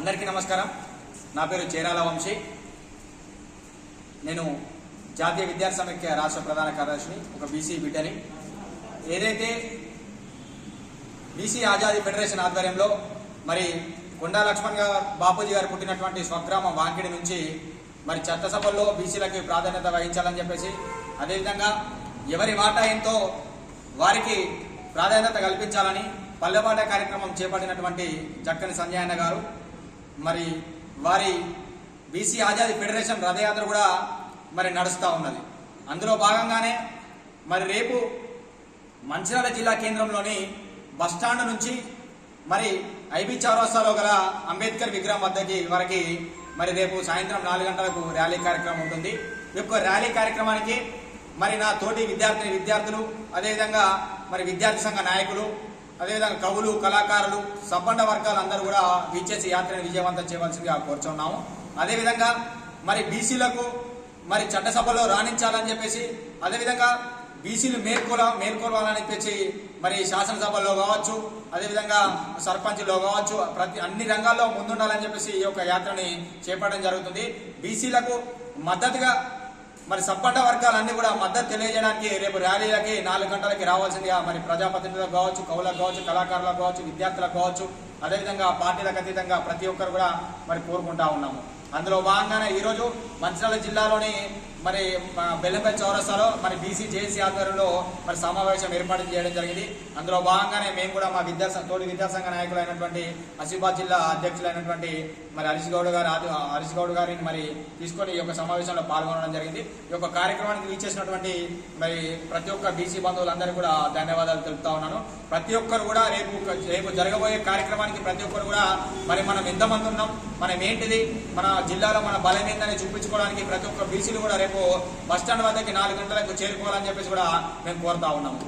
అందరికీ నమస్కారం. నా పేరు చేరాల వంశీ. నేను జాతీయ విద్యార్థి సమైక్య రాష్ట్ర ప్రధాన కార్యదర్శిని ఒక బీసీ బిడ్డని. ఏదైతే బీసీ ఆజాదీ ఫెడరేషన్ ఆధ్వర్యంలో మరి కొండా లక్ష్మణ్ గారు బాపూజీ గారు పుట్టినటువంటి స్వగ్రామం వాంకిడి నుంచి మరి చట్టసభల్లో బీసీలకి ప్రాధాన్యత వహించాలని చెప్పేసి అదేవిధంగా ఎవరి మాట ఎంతో వారికి ప్రాధాన్యత కల్పించాలని పల్లెపాట కార్యక్రమం చేపట్టినటువంటి జక్కని సంజయన్న గారు మరి వారి బీసీ ఆజాదీ ఫెడరేషన్ రథయాత్ర కూడా మరి నడుస్తూ ఉన్నది. అందులో భాగంగానే మరి రేపు మంచిర్యాల జిల్లా కేంద్రంలోని బస్టాండ్ నుంచి మరి ఐబీ చౌరస్తాలో గల అంబేద్కర్ విగ్రహం వద్దకి వరకు మరి రేపు సాయంత్రం నాలుగు గంటలకు ర్యాలీ కార్యక్రమం ఉంటుంది. ఈ యొక్క ర్యాలీ కార్యక్రమానికి మరి నా తోటి విద్యార్థిని విద్యార్థులు అదేవిధంగా మరి విద్యార్థి సంఘ నాయకులు అదేవిధంగా కవులు కళాకారులు సంపన్న వర్గాలు అందరూ కూడా విచ్చేసి యాత్రను విజయవంతం చేయవలసిందిగా కోరుచున్నాము. అదేవిధంగా మరి బీసీలకు మరి చట్టసభలో రాణించాలని చెప్పేసి అదేవిధంగా బీసీలు మేల్కొల మేల్కొలవాలని చెప్పేసి మరి శాసనసభలో కావచ్చు అదేవిధంగా సర్పంచ్లో కావచ్చు ప్రతి అన్ని రంగాల్లో ముందుండాలని చెప్పేసి ఈ యొక్క యాత్రని చేపట్టడం జరుగుతుంది. బీసీలకు మద్దతుగా మరి సబ్బండ వర్గాలన్నీ కూడా మద్దతు తెలియజేయడానికి రేపు ర్యాలీలకి నాలుగు గంటలకి రావాల్సిందిగా మరి ప్రజాప్రతినిధులకు కావచ్చు కవులకు కావచ్చు కళాకారులకు కావచ్చు విద్యార్థులకు కావచ్చు అదేవిధంగా పార్టీలకు అతీతంగా ప్రతి ఒక్కరు కూడా మరి కోరుకుంటా ఉన్నాము. అందులో భాగంగానే ఈరోజు మంచిర్యాల జిల్లాలోని మరి బెల్లంపల్లి చౌరస్తాలో మరి బీసీ జేసీ ఆధ్వర్యంలో మరి సమావేశం ఏర్పాటు చేయడం జరిగింది. అందులో భాగంగానే మేము కూడా మా విద్యా తోటి విద్యాసంఘ నాయకులైనటువంటి ఆసిఫాబాద్ జిల్లా అధ్యక్షులైనటువంటి మరి హరీష్ గౌడ్ గారు ఆది- హరీష్ గౌడ్ గారిని మరి తీసుకొని ఈ యొక్క సమావేశంలో పాల్గొనడం జరిగింది. ఈ యొక్క కార్యక్రమానికి వీచేసినటువంటి మరి ప్రతి ఒక్క బీసీ బంధువులందరూ కూడా ధన్యవాదాలు తెలుపుతా ఉన్నాను. ప్రతి ఒక్కరు కూడా రేపు రేపు జరగబోయే కార్యక్రమానికి ప్రతి ఒక్కరు కూడా మరి మనం ఎంతమంది ఉన్నాం మనం ఏంటిది మన జిల్లాలో మన బలం ఏందని చూపించుకోవడానికి ప్రతి ఒక్క బీసీలు కూడా రేపు బస్ స్టాండ్ వద్దకి నాలుగు గంటలకు చేరుకోవాలని చెప్పేసి కూడా మేము కోరుతా ఉన్నాము.